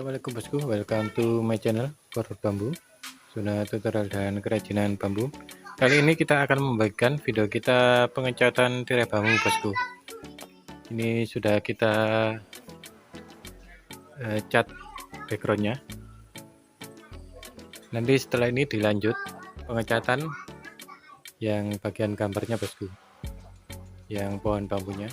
Assalamualaikum bosku, welcome to my channel Korut Bambu Zona tutorial dan kerajinan bambu. Kali ini kita akan membagikan video kita pengecatan tirai bambu bosku. Ini sudah kita uh, cat backgroundnya. Nanti setelah ini dilanjut pengecatan yang bagian gambarnya bosku. Yang pohon bambunya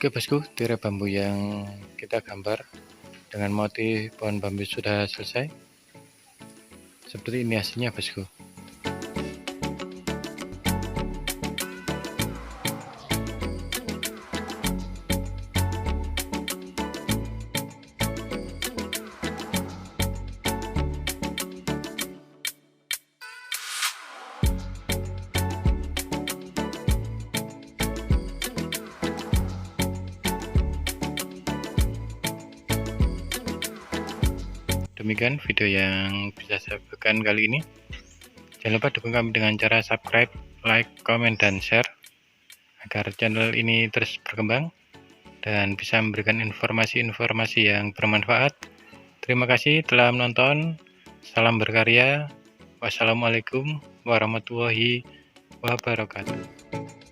Oke bosku, tirai bambu yang kita gambar dengan motif pohon bambu sudah selesai. Seperti ini hasilnya bosku. Demikian video yang bisa saya berikan kali ini. Jangan lupa dukung kami dengan cara subscribe, like, komen, dan share agar channel ini terus berkembang dan bisa memberikan informasi-informasi yang bermanfaat. Terima kasih telah menonton. Salam berkarya. Wassalamualaikum warahmatullahi wabarakatuh.